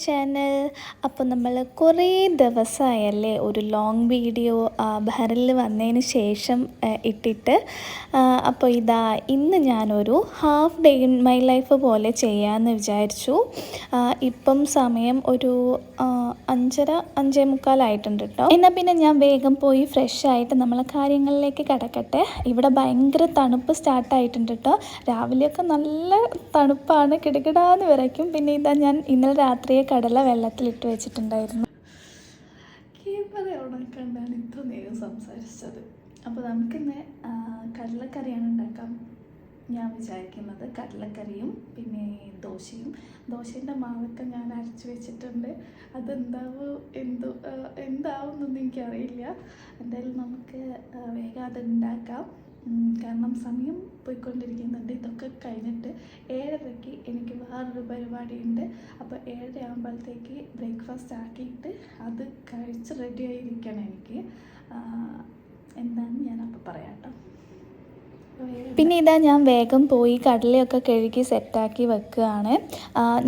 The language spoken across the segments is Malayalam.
ബാക്ക് ടു മൈ ചാനൽ അപ്പോൾ നമ്മൾ കുറേ ദിവസമായല്ലേ ഒരു ലോങ് വീഡിയോ ഭരലിൽ വന്നതിന് ശേഷം ഇട്ടിട്ട് അപ്പോൾ ഇതാ ഇന്ന് ഞാനൊരു half day in my life പോലെ ചെയ്യാമെന്ന് വിചാരിച്ചു. ഇപ്പം സമയം ഒരു അഞ്ചര അഞ്ചേ മുക്കാലായിട്ടുണ്ട് കേട്ടോ എന്നാൽ പിന്നെ ഞാൻ വേഗം പോയി ഫ്രഷ് ആയിട്ട് നമ്മളെ കാര്യങ്ങളിലേക്ക് കിടക്കട്ടെ. ഇവിടെ ഭയങ്കര തണുപ്പ് സ്റ്റാർട്ടായിട്ടുണ്ട് കേട്ടോ രാവിലെയൊക്കെ നല്ല തണുപ്പാണ് കിടകിടാന്ന് വിറയ്ക്കും. പിന്നെ ഇതാ ഞാൻ ഇന്നലെ രാത്രിയെ കടല വെള്ളത്തിലിട്ട് വെച്ചിട്ടുണ്ടായിരുന്നു ക്യാമറ ഉണക്കണ്ടാണ് ഇത്ര നേരം സംസാരിച്ചത്. അപ്പോൾ നമുക്കിന്ന് കടലക്കറിയാണ് ഉണ്ടാക്കാം ഞാൻ വിചാരിക്കുന്നത്. കടലക്കറിയും പിന്നെ ദോശയും. ദോശേന്റെ മാവൊക്കെ ഞാൻ അരച്ച് വെച്ചിട്ടുണ്ട്. അതെന്താവോ എന്തോ എന്താവുമെന്നൊന്നും എനിക്കറിയില്ല. എന്തായാലും നമുക്ക് വേഗം അത് ഉണ്ടാക്കാം. കാരണം സമയം പോയിക്കൊണ്ടിരിക്കുന്നുണ്ട്. ഇതൊക്കെ കഴിഞ്ഞിട്ട് ഏഴരയ്ക്ക് എനിക്ക് വേറൊരു പരിപാടിയുണ്ട്. അപ്പോൾ ഏഴര ആകുമ്പോഴത്തേക്ക് ബ്രേക്ക്ഫാസ്റ്റ് ആക്കിയിട്ട് അത് കഴിച്ച് റെഡി ആയിരിക്കണം എനിക്ക്. എന്താണ് ഞാൻ അപ്പോൾ പറയാം കേട്ടോ പിന്നെ ഇതാ ഞാൻ വേഗം പോയി കടലയൊക്കെ കഴുകി സെറ്റാക്കി വെക്കുകയാണ്.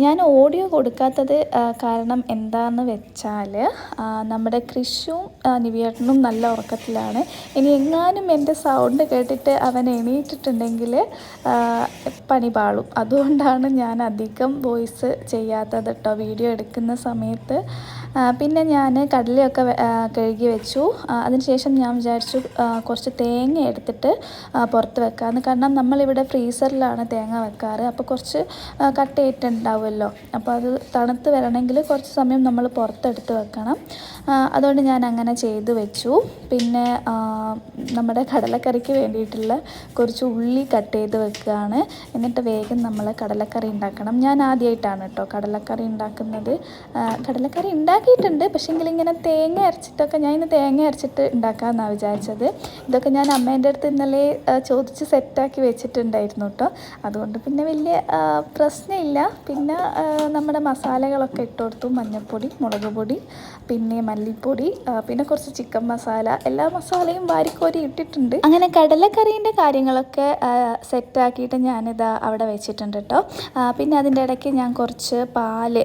ഞാൻ ഓഡിയോ കൊടുക്കാത്തത് കാരണം എന്താണെന്ന് വെച്ചാൽ നമ്മുടെ കൃഷും നിവേട്ടനും നല്ല ഉറക്കത്തിലാണ്. ഇനി എങ്ങാനും എന്റെ സൗണ്ട് കേട്ടിട്ട് അവൻ എണീറ്റിട്ടുണ്ടെങ്കിൽ പണി പാളും. അതുകൊണ്ടാണ് ഞാൻ അധികം വോയിസ് ചെയ്യാത്തത് കേട്ടോ വീഡിയോ എടുക്കുന്ന സമയത്ത്. പിന്നെ ഞാൻ കടലയൊക്കെ കഴുകി വെച്ചു. അതിനുശേഷം ഞാൻ വിചാരിച്ചു കുറച്ച് തേങ്ങ എടുത്തിട്ട് പുറത്ത് വെക്കാമെന്ന് കാരണം നമ്മളിവിടെ ഫ്രീസറിലാണ് തേങ്ങ വെക്കാറ്. അപ്പോൾ കുറച്ച് കട്ട് കട്ടയിട്ടുണ്ടാവുമല്ലോ അപ്പോൾ അത് തണുത്ത് വരണമെങ്കിൽ കുറച്ച് സമയം നമ്മൾ പുറത്തെടുത്ത് വെക്കണം. അതുകൊണ്ട് ഞാൻ അങ്ങനെ ചെയ്ത് വെച്ചു. പിന്നെ നമ്മുടെ കടലക്കറിക്ക് വേണ്ടിയിട്ടുള്ള കുറച്ച് ഉള്ളി കട്ട് ചെയ്ത് വെക്കുകയാണ്. എന്നിട്ട് വേഗം നമ്മൾ കടലക്കറി ഉണ്ടാക്കണം. ഞാൻ ആദ്യമായിട്ടാണ് കേട്ടോ കടലക്കറി ഉണ്ടാക്കുന്നത്. കടലക്കറി ഉണ്ടാക്കിയിട്ടുണ്ട്. പക്ഷേങ്കിൽ ഇങ്ങനെ തേങ്ങ അരച്ചിട്ടൊക്കെ ഞാൻ ഇന്ന് തേങ്ങ അരച്ചിട്ട് ഉണ്ടാക്കാമെന്നാണ് വിചാരിച്ചത്. ഇതൊക്കെ ഞാൻ അമ്മേന്റെ അടുത്ത് ഇന്നലെ ആ, ചോദിച്ച് സെറ്റാക്കി വെച്ചിട്ടുണ്ടായിരുന്നു കേട്ടോ അതുകൊണ്ട് പിന്നെ വലിയ പ്രശ്നമില്ല. പിന്നെ നമ്മുടെ മസാലകളൊക്കെ ഇട്ട് കൊടുത്തു. മഞ്ഞൾപ്പൊടി മുളക് പൊടി പിന്നെ മല്ലിപ്പൊടി പിന്നെ കുറച്ച് ചിക്കൻ മസാല. എല്ലാ മസാലയും വാരിക്കോരി ഇട്ടിട്ടുണ്ട്. അങ്ങനെ കടലക്കറീന്റെ കാര്യങ്ങളൊക്കെ സെറ്റാക്കിയിട്ട് ഞാനിതാ അവിടെ വെച്ചിട്ടുണ്ട് കേട്ടോ പിന്നെ അതിന്റെ ഇടയ്ക്ക് ഞാൻ കുറച്ച് പാൽ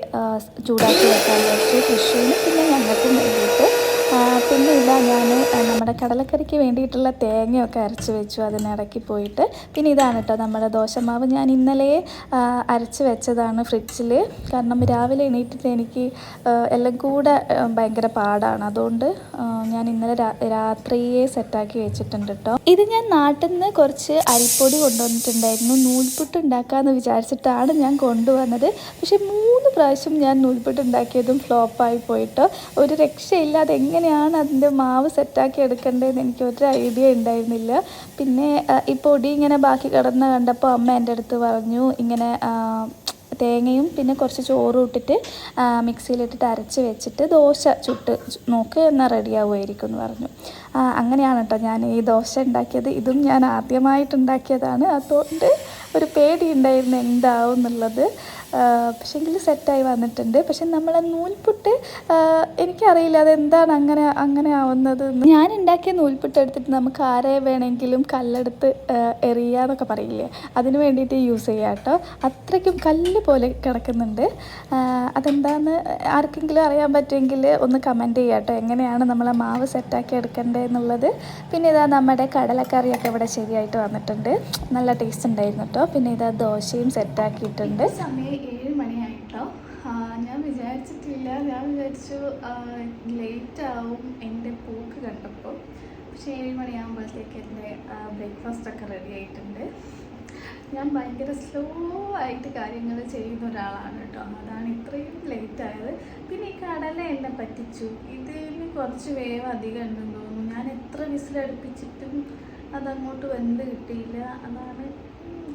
ചൂടാക്കി വെക്കാൻ വെച്ചു. കൃഷിയിൽ പിന്നെ ഞങ്ങൾക്കും വേണ്ടിയിട്ട് പിന്നെ ഇതാ ഞാൻ നമ്മുടെ കടലക്കറിക്ക് വേണ്ടിയിട്ടുള്ള തേങ്ങയൊക്കെ അരച്ച് വെച്ചു. അതിനിടയ്ക്ക് പോയിട്ട്. പിന്നെ ഇതാണ് കേട്ടോ നമ്മുടെ ദോശമാവ്. ഞാൻ ഇന്നലെ അരച്ച് വെച്ചതാണ് ഫ്രിഡ്ജിൽ കാരണം രാവിലെ എണീറ്റിട്ട് എനിക്ക് എല്ലാം കൂടെ ഭയങ്കര പാടാണ്. അതുകൊണ്ട് ഞാൻ ഇന്നലെ രാത്രിയെ സെറ്റാക്കി വെച്ചിട്ടുണ്ട് കേട്ടോ ഇത് ഞാൻ നാട്ടിൽ നിന്ന് കുറച്ച് അരിപ്പൊടി കൊണ്ടുവന്നിട്ടുണ്ടായിരുന്നു. നൂൽപുട്ട് ഉണ്ടാക്കാമെന്ന് വിചാരിച്ചിട്ടാണ് ഞാൻ കൊണ്ടുവന്നത്. പക്ഷേ മൂന്ന് പ്രാവശ്യം ഞാൻ നൂൽപുട്ട് ഉണ്ടാക്കിയതും ഫ്ലോപ്പായി പോയിട്ടോ ഒരു രക്ഷയില്ല. എങ്ങനെയാണ് അതിന്റെ മാവ് സെറ്റാക്കി എടുക്കേണ്ടതെന്ന് എനിക്ക് ഒരു ഐഡിയ ഉണ്ടായിരുന്നില്ല. പിന്നെ ഈ പൊടി ഇങ്ങനെ ബാക്കി കിടന്ന് കണ്ടപ്പോൾ അമ്മ എന്റെ അടുത്ത് പറഞ്ഞു ഇങ്ങനെ തേങ്ങയും പിന്നെ കുറച്ച് ചോറും ഇട്ടിട്ട് മിക്സിയിലിട്ടിട്ട് അരച്ച് വെച്ചിട്ട് ദോശ ചുട്ട് നോക്ക് എന്നാൽ റെഡിയാവുമായിരിക്കും എന്ന് പറഞ്ഞു. അങ്ങനെയാണ് കേട്ടോ ഞാൻ ഈ ദോശ ഉണ്ടാക്കിയത്. ഇതും ഞാൻ ആദ്യമായിട്ട് ഉണ്ടാക്കിയതാണ്. അതുകൊണ്ട് ഒരു പേടി ഉണ്ടായിരുന്നു എന്താവും എന്നുള്ളത്. പക്ഷേങ്കിൽ സെറ്റായി വന്നിട്ടുണ്ട്. പക്ഷെ നമ്മളെ നൂൽപുട്ട് എനിക്കറിയില്ല അതെന്താണ് അങ്ങനെ അങ്ങനെ ആവുന്നത്. ഞാൻ ഉണ്ടാക്കിയ നൂൽപുട്ട് എടുത്തിട്ട് നമുക്ക് ആരെ വേണമെങ്കിലും കല്ലെടുത്ത് എറിയുക എറിയാന്നൊക്കെ പറയില്ലേ? അതിന് വേണ്ടിയിട്ട് യൂസ് ചെയ്യാം കേട്ടോ. അത്രയ്ക്കും കല്ല് പോലെ കിടക്കുന്നുണ്ട്. അതെന്താണെന്ന് ആർക്കെങ്കിലും അറിയാൻ പറ്റുമെങ്കിൽ ഒന്ന് കമന്റ് ചെയ്യാം കേട്ടോ. എങ്ങനെയാണ് നമ്മളെ മാവ് സെറ്റാക്കി എടുക്കേണ്ടത്? എന്നുള്ളത്. പിന്നെ ഇതാ നമ്മുടെ കടലക്കറിയൊക്കെ ഇവിടെ ശരിയായിട്ട് വന്നിട്ടുണ്ട്. നല്ല ടേസ്റ്റ് ഉണ്ടായിരുന്നു കേട്ടോ പിന്നെ ഇതാ ദോശയും സെറ്റാക്കിയിട്ടുണ്ട് സമയം ഏഴ് മണിയായിട്ടോ. ഞാൻ വിചാരിച്ചിട്ടില്ല. ഞാൻ വിചാരിച്ചു ലേറ്റ് ആവും എന്റെ പോക്ക് കണ്ടപ്പോൾ. പക്ഷേ ഏഴ് മണിയാകുമ്പോഴത്തേക്ക് എന്റെ ബ്രേക്ക്ഫാസ്റ്റ് ഒക്കെ റെഡി ആയിട്ടുണ്ട്. ഞാൻ ഭയങ്കര സ്ലോ ആയിട്ട് കാര്യങ്ങൾ ചെയ്യുന്ന ഒരാളാണ് കേട്ടോ അതാണ് ഇത്രയും ലേറ്റ് ആയത്. പിന്നെ ഈ കടല എന്നെ പറ്റിച്ചു. ഇതിന് കുറച്ച് വേവ് അധികം ഉണ്ടെന്ന് തോന്നുന്നു. എത്ര വിസിലടുപ്പിച്ചിട്ടും അതങ്ങോട്ട് വെന്ത് കിട്ടിയില്ല. അതാണ്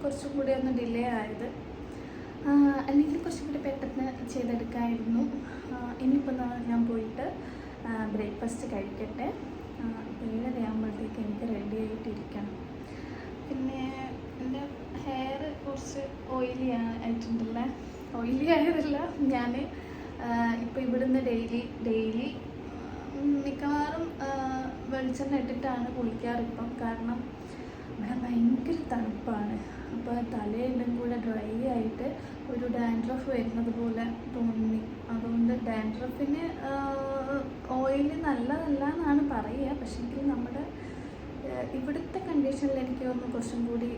കുറച്ചും കൂടി ഒന്ന് ഡിലേ ആയത്. അല്ലെങ്കിൽ കുറച്ചും കൂടി പെട്ടെന്ന് ചെയ്തെടുക്കാമായിരുന്നു ഇനിയിപ്പോൾ ഞാൻ പോയിട്ട് ബ്രേക്ക്ഫാസ്റ്റ് കഴിക്കട്ടെ. ആ, ഇപ്പോൾ ഏഴര ആകുമ്പോഴത്തേക്ക് എനിക്ക് റെഡി ആയിട്ടിരിക്കണം. പിന്നെ എന്റെ ഹെയർ കുറച്ച് ഓയിലി ആയിട്ടുണ്ടല്ലേ? ഓയിലി ആയതല്ല ഞാൻ ഇപ്പോൾ ഇവിടുന്ന് ഡെയിലി ഡെയിലി മിക്കവാറും ആ, വെളിച്ചെണ്ണ ഇട്ടിട്ടാണ് കുളിക്കാറിപ്പം കാരണം ഇവിടെ ഭയങ്കര തണുപ്പാണ്. അപ്പോൾ തലയെല്ലാം കൂടെ ഡ്രൈ ആയിട്ട് ഒരു ഡാൻഡ്രഫ് വരുന്നത് പോലെ തോന്നി. അതുകൊണ്ട് ഡാൻഡ്രഫിന് ഓയിൽ നല്ലതല്ല എന്നാണ് പറയുക പക്ഷെങ്കിൽ നമ്മുടെ ഇവിടുത്തെ കണ്ടീഷനിൽ എനിക്ക് തോന്നുന്നു കുറച്ചും കൂടി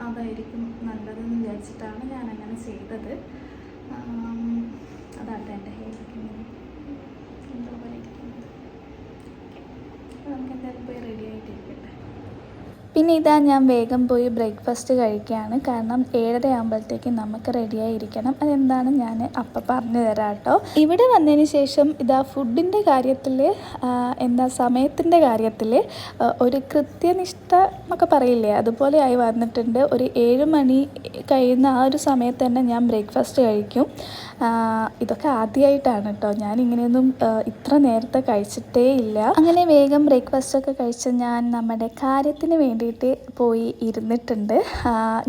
അതായിരിക്കും നല്ലതെന്ന് വിചാരിച്ചിട്ടാണ് ഞാൻ അങ്ങനെ ചെയ്തത് അതാട്ടെ എന്റെ ഹെയറൊക്കെ ഇങ്ങനെ എന്തോ പോലെ ഇരിക്കുന്നത് അപ്പോൾ പോയി പിന്നെ ഇതാ ഞാൻ വേഗം പോയി ബ്രേക്ക്ഫാസ്റ്റ് കഴിക്കുകയാണ്. കാരണം ഏഴര ആകുമ്പോഴത്തേക്കും നമുക്ക് റെഡിയായി ഇരിക്കണം അതെന്താണ് ഞാൻ അപ്പം പറഞ്ഞു തരാം കേട്ടോ ഇവിടെ വന്നതിന് ശേഷം ഇതാ ഫുഡിന്റെ കാര്യത്തിൽ എന്താ സമയത്തിന്റെ കാര്യത്തിൽ ഒരു കൃത്യനിഷ്ഠ എന്നൊക്കെ പറയില്ലേ? അതുപോലെ ആയി വന്നിട്ടുണ്ട്. ഒരു ഏഴ് മണി കഴിയുന്ന ആ ഒരു സമയത്ത് തന്നെ ഞാൻ ബ്രേക്ക്ഫാസ്റ്റ് കഴിക്കും. ഇതൊക്കെ ആദ്യമായിട്ടാണ് കേട്ടോ ഞാൻ ഇങ്ങനെയൊന്നും ഇത്ര നേരത്തെ കഴിച്ചിട്ടേ ഇല്ല. അങ്ങനെ വേഗം ബ്രേക്ക്ഫാസ്റ്റ് ഒക്കെ കഴിച്ച് ഞാൻ നമ്മുടെ കാര്യത്തിന് വേണ്ടിയിട്ട് പോയി ഇരുന്നിട്ടുണ്ട്.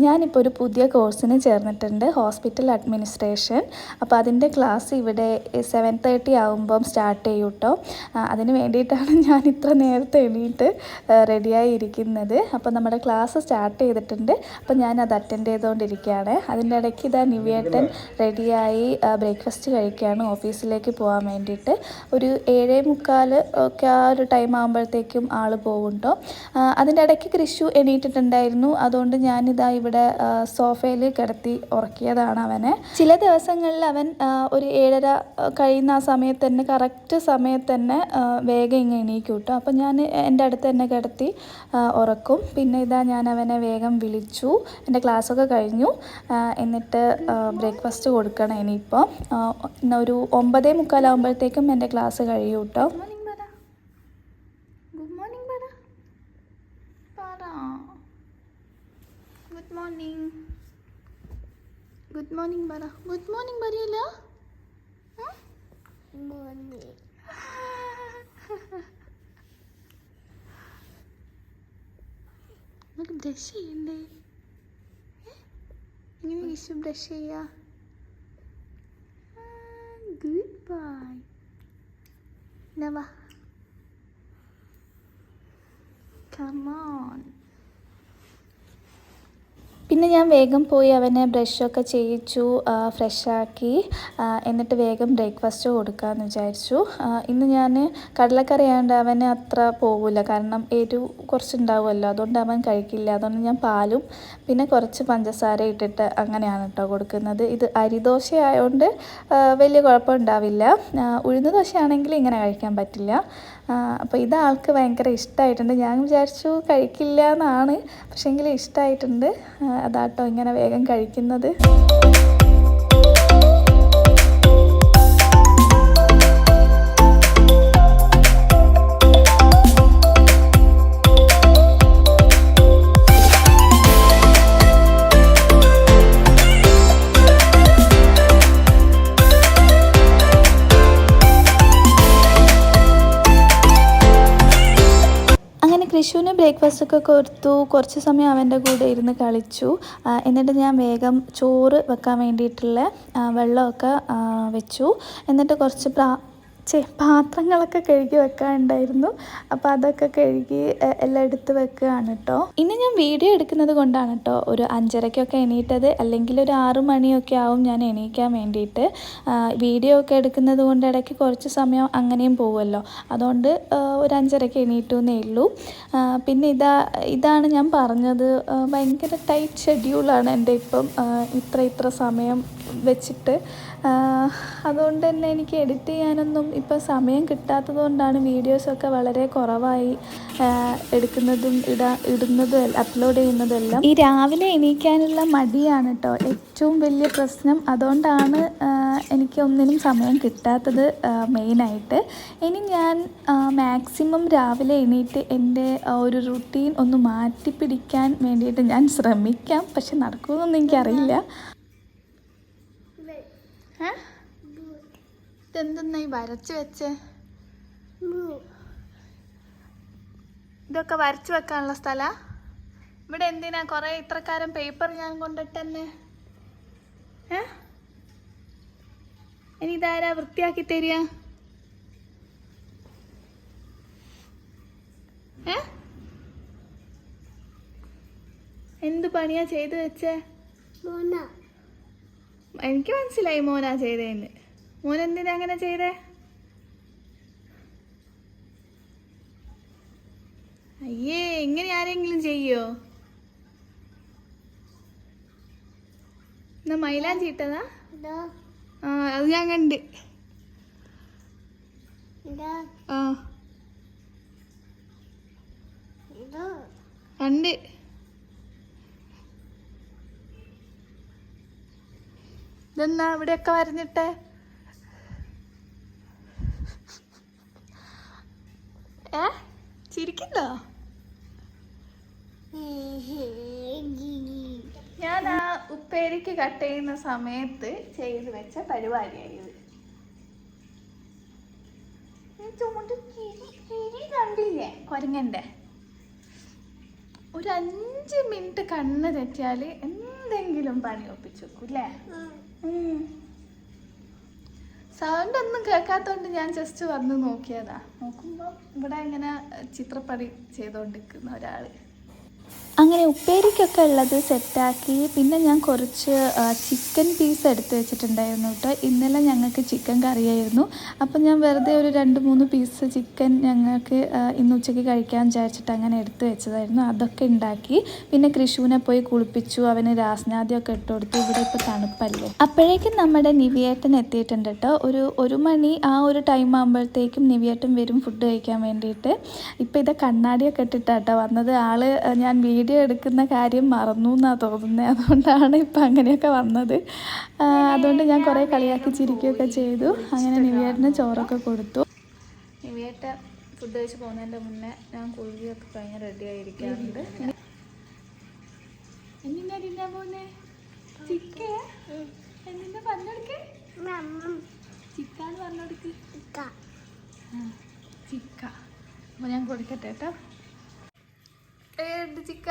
ഞാനിപ്പോൾ ഒരു പുതിയ കോഴ്സിന് ചേർന്നിട്ടുണ്ട്. Hospital administration. അപ്പോൾ അതിന്റെ ക്ലാസ് ഇവിടെ സെവൻ തേർട്ടി ആകുമ്പം സ്റ്റാർട്ട് ചെയ്യും കേട്ടോ അതിന് വേണ്ടിയിട്ടാണ് ഞാൻ ഇത്ര നേരത്തെ എണീറ്റ് റെഡിയായി ഇരിക്കുന്നത്. അപ്പോൾ നമ്മുടെ ക്ലാസ് സ്റ്റാർട്ട് ചെയ്തിട്ടുണ്ട്. അപ്പോൾ ഞാൻ അത് അറ്റൻഡ് ചെയ്തുകൊണ്ടിരിക്കുകയാണ്. അതിന്റെ ഇടയ്ക്ക് ഇതാ നിവ്യേട്ടൻ റെഡിയായി ബ്രേക്ക്ഫാസ്റ്റ് കഴിക്കുകയാണ് ഓഫീസിലേക്ക് പോകാൻ വേണ്ടിയിട്ട്. ഒരു ഏഴേ മുക്കാൽ ഒക്കെ ആ ഒരു ടൈം ആകുമ്പോഴത്തേക്കും ആൾ പോകുന്നുണ്ടോ അതിന്റെ ഇടയ്ക്ക് കൃഷു എണീറ്റിട്ടുണ്ടായിരുന്നു. അതുകൊണ്ട് ഞാനിതാ ഇവിടെ സോഫയിൽ കിടത്തി ഉറക്കിയതാണ് അവനെ. ചില ദിവസങ്ങളിൽ അവൻ ഒരു ഏഴര കഴിയുന്ന ആ സമയത്ത് തന്നെ കറക്റ്റ് സമയത്ത് തന്നെ വേഗം ഇങ്ങ് എണീക്കും കേട്ടോ. അപ്പോൾ ഞാൻ എന്റെ അടുത്ത് തന്നെ കിടത്തി ഉറക്കും. പിന്നെ ഇതാ ഞാൻ അവനെ വേഗം വിളിച്ചു. എന്റെ ക്ലാസ്സൊക്കെ കഴിഞ്ഞു. എന്നിട്ട് ബ്രേക്ക്ഫാസ്റ്റ് കൊടുക്കണം ഇനിയിപ്പോൾ ഇന്ന് ഒരു ഒമ്പതേ മുക്കാലാകുമ്പോഴത്തേക്കും എന്റെ ക്ലാസ് കഴിയും കേട്ടോ. ഗുഡ് മോർണിംഗ് പറ. ഗുഡ് മോർണിംഗ് ഗുഡ് മോർണിംഗ് പറ ഗുഡ് മോർണിംഗ് പറയില്ല. നമുക്ക് ബ്രഷ് ചെയ്യണ്ടേ ഏ? എങ്ങനെ വിഷു ബ്രഷ് ചെയ്യാ ഗുഡ് ബൈ നവാ Come on. പിന്നെ ഞാൻ വേഗം പോയി അവനെ ബ്രഷൊക്കെ ചെയ്യിച്ചു ഫ്രഷാക്കി എന്നിട്ട് വേഗം ബ്രേക്ക്ഫാസ്റ്റ് കൊടുക്കാമെന്ന് വിചാരിച്ചു. ഇന്ന് ഞാൻ കടലക്കറി ആയതുകൊണ്ട് അവന് അത്ര പോകില്ല കാരണം എരിവ് കുറച്ചുണ്ടാവുമല്ലോ. അതുകൊണ്ട് അവൻ കഴിക്കില്ല. അതുകൊണ്ട് ഞാൻ പാലും പിന്നെ കുറച്ച് പഞ്ചസാര ഇട്ടിട്ട് അങ്ങനെയാണ് കേട്ടോ കൊടുക്കുന്നത്. ഇത് അരിദോശ ആയതുകൊണ്ട് വലിയ കുഴപ്പമുണ്ടാവില്ല ഉഴുന്ന് ദോശയാണെങ്കിൽ ഇങ്ങനെ കഴിക്കാൻ പറ്റില്ല. അപ്പോൾ ഇത് ആൾക്ക് ഭയങ്കര ഇഷ്ടമായിട്ടുണ്ട് ഞാൻ വിചാരിച്ചു കഴിക്കില്ല എന്നാണ് പക്ഷേങ്കിൽ ഇഷ്ടമായിട്ടുണ്ട് അതാട്ടോ ഇങ്ങനെ വേഗം കഴിക്കുന്നത്. കൃഷുവിന് ബ്രേക്ക്ഫാസ്റ്റ് ഒക്കെ കൊടുത്തു. കുറച്ച് സമയം അവന്റെ കൂടെ ഇരുന്ന് കളിച്ചു. എന്നിട്ട് ഞാൻ വേഗം ചോറ് വെക്കാൻ വേണ്ടിയിട്ടുള്ള വെള്ളമൊക്കെ വെച്ചു. എന്നിട്ട് കുറച്ച് പ്രാ ചേ പാത്രങ്ങളൊക്കെ കഴുകി വെക്കാനുണ്ടായിരുന്നു. അപ്പോൾ അതൊക്കെ കഴുകി എല്ലാം എടുത്ത് വെക്കുകയാണ് കേട്ടോ ഇനി ഞാൻ വീഡിയോ എടുക്കുന്നത് കൊണ്ടാണ് കേട്ടോ ഒരു അഞ്ചരയ്ക്കൊക്കെ എണീറ്റത് അല്ലെങ്കിൽ ഒരു ആറ് മണിയൊക്കെ ആവും ഞാൻ എണീക്കാൻ വേണ്ടിയിട്ട്. വീഡിയോ ഒക്കെ എടുക്കുന്നത് കൊണ്ട് ഇടയ്ക്ക് കുറച്ച് സമയം അങ്ങനെയും പോവുമല്ലോ അതുകൊണ്ട് ഒരു അഞ്ചരയ്ക്ക് എണീറ്റു എന്നേ ഉള്ളൂ പിന്നെ ഇതാ ഇതാണ് ഞാൻ പറഞ്ഞത്. ഭയങ്കര ടൈറ്റ് ഷെഡ്യൂളാണ് എന്റെ ഇപ്പം ഇത്ര ഇത്ര സമയം വെച്ചിട്ട്. അതുകൊണ്ട് തന്നെ എനിക്ക് എഡിറ്റ് ചെയ്യാനൊന്നും ഇപ്പം സമയം കിട്ടാത്തത് കൊണ്ടാണ് വീഡിയോസൊക്കെ വളരെ കുറവായി എടുക്കുന്നതും ഇടാ ഇടുന്നതും അപ്ലോഡ് ചെയ്യുന്നതും എല്ലാം ഈ രാവിലെ എണീക്കാനുള്ള മടിയാണ് കേട്ടോ ഏറ്റവും വലിയ പ്രശ്നം അതുകൊണ്ടാണ് എനിക്ക് ഒന്നിനും സമയം കിട്ടാത്തത് മെയിനായിട്ട്. ഇനി ഞാൻ മാക്സിമം രാവിലെ എണീറ്റ് എന്റെ ഒരു റുട്ടീൻ ഒന്ന് മാറ്റി പിടിക്കാൻ വേണ്ടിയിട്ട് ഞാൻ ശ്രമിക്കാം. പക്ഷെ നടക്കുമെന്നൊന്നും എനിക്കറിയില്ല. ഏ? ഇതെന്തെന്നായി വരച്ചു വെച്ചേ? ഇതൊക്കെ വരച്ചു വെക്കാനുള്ള സ്ഥല? ഇവിടെ എന്തിനാ കുറെ ഇത്രക്കാരം പേപ്പർ ഞാൻ കൊണ്ടിട്ടെന്നെ? ഏ? ഇനി ഇതാരാ വൃത്തിയാക്കി തരിക? എന്ത് പണിയാ ചെയ്തു വെച്ചേ? എനിക്ക് മനസ്സിലായി മോനാ ചെയ്തേന്ന്. മോൻ എന്തിനാ അങ്ങനെ ചെയ്തേ? അയ്യേ ഇങ്ങനെ ആരെങ്കിലും ചെയ്യോ? എന്നാ മൈലാഞ്ചി ഇട്ടതാ? ആ അത് ഞാൻ കണ്ട്. ആ. കണ്ട്. ഇതെന്നാ ഇവിടെയൊക്കെ വരഞ്ഞിട്ടെ? ഏ? ചിരിക്കുന്നോ? ഞാൻ ആ ഉപ്പേരിക്ക് കട്ട് ചെയ്യുന്ന സമയത്ത് ചെയ്ത് വെച്ച പരിപാടിയായത്. കൊരങ്ങന്റെ. ഒരു അഞ്ച് മിനിറ്റ് കണ്ണ് തെറ്റിയാൽ എന്തെങ്കിലും പണി ഒപ്പിച്ചു വെക്കും സൗണ്ട് ഒന്നും കേൾക്കാത്തോണ്ട് ഞാൻ ജസ്റ്റ് വന്ന് നോക്കിയതാ. നോക്കുമ്പോൾ ഇവിടെ ഇങ്ങനെ ചിത്രപ്പണി ചെയ്തുകൊണ്ടിരിക്കുന്ന ഒരാൾ. അങ്ങനെ ഉപ്പേരിക്കൊക്കെ ഉള്ളത് സെറ്റാക്കി. പിന്നെ ഞാൻ കുറച്ച് ചിക്കൻ പീസ് എടുത്ത് വെച്ചിട്ടുണ്ടായിരുന്നു കേട്ടോ. ഇന്നലെ ഞങ്ങൾക്ക് ചിക്കൻ കറിയായിരുന്നു. അപ്പം ഞാൻ വെറുതെ ഒരു രണ്ട് മൂന്ന് പീസ് ചിക്കൻ ഞങ്ങൾക്ക് ഇന്ന് ഉച്ചയ്ക്ക് കഴിക്കാൻ വിചാരിച്ചിട്ട് അങ്ങനെ എടുത്ത് വെച്ചതായിരുന്നു. അതൊക്കെ ഉണ്ടാക്കി. പിന്നെ കൃഷുവിനെ പോയി കുളിപ്പിച്ചു. അവന് രാസ്നാദ്യമൊക്കെ ഇട്ട് കൊടുത്തു. ഇവിടെ ഇപ്പോൾ തണുപ്പല്ലേ. അപ്പോഴേക്കും നമ്മുടെ നിവിയേട്ടൻ എത്തിയിട്ടുണ്ട് കേട്ടോ. ഒരു ഒരു മണി ആ ഒരു ടൈം ആകുമ്പോഴത്തേക്കും നിവിയേട്ടൻ വരും ഫുഡ് കഴിക്കാൻ വേണ്ടിയിട്ട്. ഇപ്പോൾ ഇത് കണ്ണാടിയൊക്കെ ഇട്ടിട്ടാട്ടോ വന്നത്. ആൾ ഞാൻ ഞാൻ വീഡിയോ എടുക്കുന്ന കാര്യം മറന്നു എന്നാണ് തോന്നുന്നത് അതുകൊണ്ടാണ് ഇപ്പം അങ്ങനെയൊക്കെ വന്നത്. അതുകൊണ്ട് ഞാൻ കുറേ കളിയാക്കി ചിരിക്കുകയൊക്കെ ചെയ്തു. അങ്ങനെ നിവിയേട്ടന് ചോറൊക്കെ കൊടുത്തു. നിവിയേട്ട ഫുഡ് കഴിച്ച് പോകുന്നതിന്റെ മുന്നേ ഞാൻ കുളിയൊക്കെ കഴിഞ്ഞ് റെഡി ആയിരിക്കാറുണ്ട്. പോകുന്നേ ചിക്ക? എന്നിന്റെ പറഞ്ഞെടുക്കേ? ചിക്കാന്ന് പറഞ്ഞെടുക്ക്. ചിക്ക. അപ്പോൾ ഞാൻ കൊടുക്കട്ടെ കേട്ടോ. ഏത് ചിക്ക?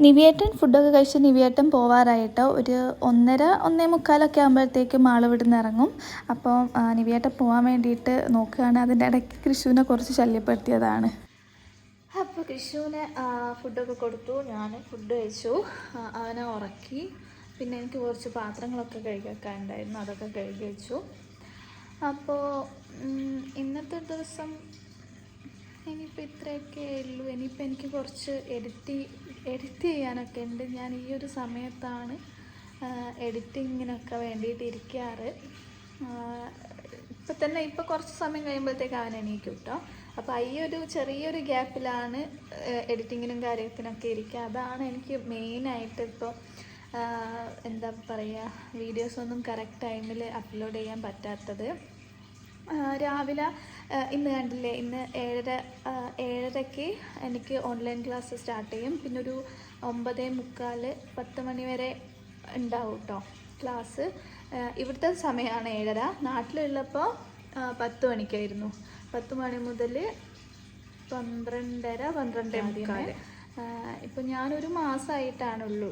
നിവിയേട്ടൻ ഫുഡൊക്കെ കഴിച്ച് നിവിയേട്ടൻ പോവാറായിട്ടോ? ഒരു ഒന്നര ഒന്നേ മുക്കാലൊക്കെ ആകുമ്പോഴത്തേക്കും ആൾ ഇവിടുന്ന് ഇറങ്ങും. അപ്പം ആ, നിവിയേട്ടൻ പോകാൻ വേണ്ടിയിട്ട് നോക്കുകയാണ്. അതിന്റെ ഇടയ്ക്ക് കൃഷുവിനെ കുറച്ച് ശല്യപ്പെടുത്തിയതാണ്. അപ്പോൾ കൃഷുവിന് ഫുഡൊക്കെ കൊടുത്തു. ഞാൻ ഫുഡ് കഴിച്ചു. അവനെ ഉറക്കി. പിന്നെ എനിക്ക് കുറച്ച് പാത്രങ്ങളൊക്കെ കഴുകിയൊക്കെ ഉണ്ടായിരുന്നു അതൊക്കെ കഴുകി വെച്ചു. അപ്പോൾ ഇന്നത്തെ ദിവസം ഇനിയിപ്പോൾ ഇത്രയൊക്കെ ഉള്ളൂ. ഇനിയിപ്പോൾ എനിക്ക് കുറച്ച് എഡിറ്റ് എഡിറ്റ് ചെയ്യാനൊക്കെ ഉണ്ട്. ഞാൻ ഈ ഒരു സമയത്താണ് എഡിറ്റിങ്ങിനൊക്കെ വേണ്ടിയിട്ട് ഇരിക്കാറ്. ഇപ്പം തന്നെ ഇപ്പോൾ കുറച്ച് സമയം കഴിയുമ്പോഴത്തേക്ക് അവൻ എണീക്കും കേട്ടോ അപ്പോൾ ഈ ഒരു ചെറിയൊരു ഗ്യാപ്പിലാണ് എഡിറ്റിങ്ങിനും കാര്യത്തിനൊക്കെ ഇരിക്കുക. അതാണ് എനിക്ക് മെയിനായിട്ട് ഇപ്പോൾ എന്താ പറയുക വീഡിയോസൊന്നും കറക്റ്റ് ടൈമിൽ അപ്ലോഡ് ചെയ്യാൻ പറ്റാത്തത്. രാവിലെ ഇന്ന് കണ്ടില്ലേ ഇന്ന് ഏഴര ഏഴരയ്ക്ക് എനിക്ക് ഓൺലൈൻ ക്ലാസ് സ്റ്റാർട്ട് ചെയ്യും. പിന്നെ ഒരു ഒമ്പതേ മുക്കാൽ പത്ത് മണി വരെ ഉണ്ടാവും കേട്ടോ ക്ലാസ് ഇവിടുത്തെ സമയമാണ് ഏഴര. നാട്ടിലുള്ളപ്പോൾ പത്ത് മണിക്കായിരുന്നു. പത്ത് മണി മുതൽ പന്ത്രണ്ടര പന്ത്രണ്ടേ മുക്കാൽ ഇപ്പം ഞാനൊരു മാസമായിട്ടാണുള്ളൂ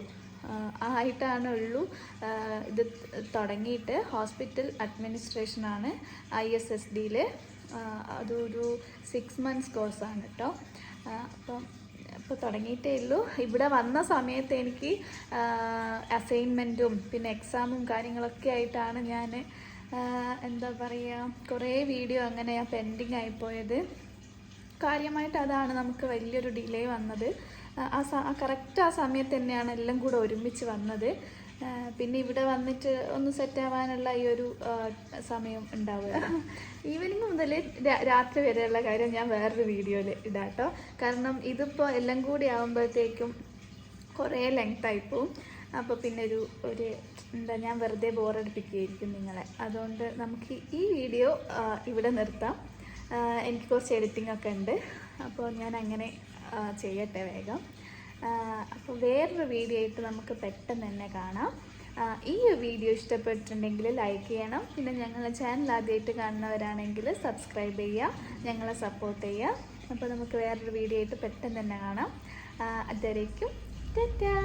ആയിട്ടാണുള്ളൂ. ഉള്ളൂ ഇത് തുടങ്ങിയിട്ട് ഹോസ്പിറ്റൽ അഡ്മിനിസ്ട്രേഷനാണ് ഐ എസ് എസ് ഡിയിൽ അതൊരു സിക്സ് മന്ത്സ് കോഴ്സാണ് കേട്ടോ അപ്പം ഇപ്പോൾ തുടങ്ങിയിട്ടേ ഉള്ളൂ. ഇവിടെ വന്ന സമയത്ത് എനിക്ക് അസൈൻമെന്റും പിന്നെ എക്സാമും കാര്യങ്ങളൊക്കെ ആയിട്ടാണ് ഞാൻ എന്താ പറയുക കുറേ വീഡിയോ അങ്ങനെ പെൻഡിങ് ആയിപ്പോയത് കാര്യമായിട്ട് അതാണ് നമുക്ക് വലിയൊരു ഡിലേ വന്നത്. ആ- ആ കറക്റ്റ് ആ സമയത്ത് തന്നെയാണ് എല്ലാം കൂടെ ഒരുമിച്ച് വന്നത്. പിന്നെ ഇവിടെ വന്നിട്ട് ഒന്ന് സെറ്റ് ആവാനുള്ള ഈ ഒരു സമയം ഉണ്ടാവുക. ഈവനിങ് മുതൽ രാത്രി വരെയുള്ള കാര്യം ഞാൻ വേറൊരു വീഡിയോയിൽ ഇടാട്ടോ. കാരണം ഇതിപ്പോൾ എല്ലാം കൂടി ആകുമ്പോഴത്തേക്കും കുറേ ലെങ്ത് ആയിപ്പോവും അപ്പോൾ പിന്നെ ഒരു ഒരു എന്താ ഞാൻ വെറുതെ ബോറടിപ്പിക്കുകയായിരിക്കും നിങ്ങളെ. അതുകൊണ്ട് നമുക്ക് ഈ വീഡിയോ ഇവിടെ നിർത്താം. എനിക്ക് കുറച്ച് എഡിറ്റിംഗ് ഒക്കെ ഉണ്ട്. അപ്പോൾ ഞാൻ അങ്ങനെ ചെയ്യട്ടെ വേഗം. അപ്പോൾ വേറൊരു വീഡിയോ ആയിട്ട് നമുക്ക് പെട്ടെന്ന് തന്നെ കാണാം. ഈ വീഡിയോ ഇഷ്ടപ്പെട്ടിട്ടുണ്ടെങ്കിൽ ലൈക്ക് ചെയ്യണം. പിന്നെ ഞങ്ങളുടെ ചാനൽ ആദ്യമായിട്ട് കാണുന്നവരാണെങ്കിൽ സബ്സ്ക്രൈബ് ചെയ്യുക ഞങ്ങളെ സപ്പോർട്ട് ചെയ്യുക. അപ്പോൾ നമുക്ക് വേറൊരു വീഡിയോ ആയിട്ട് പെട്ടെന്ന് തന്നെ കാണാം. അതുവരേക്കും ടാറ്റാ!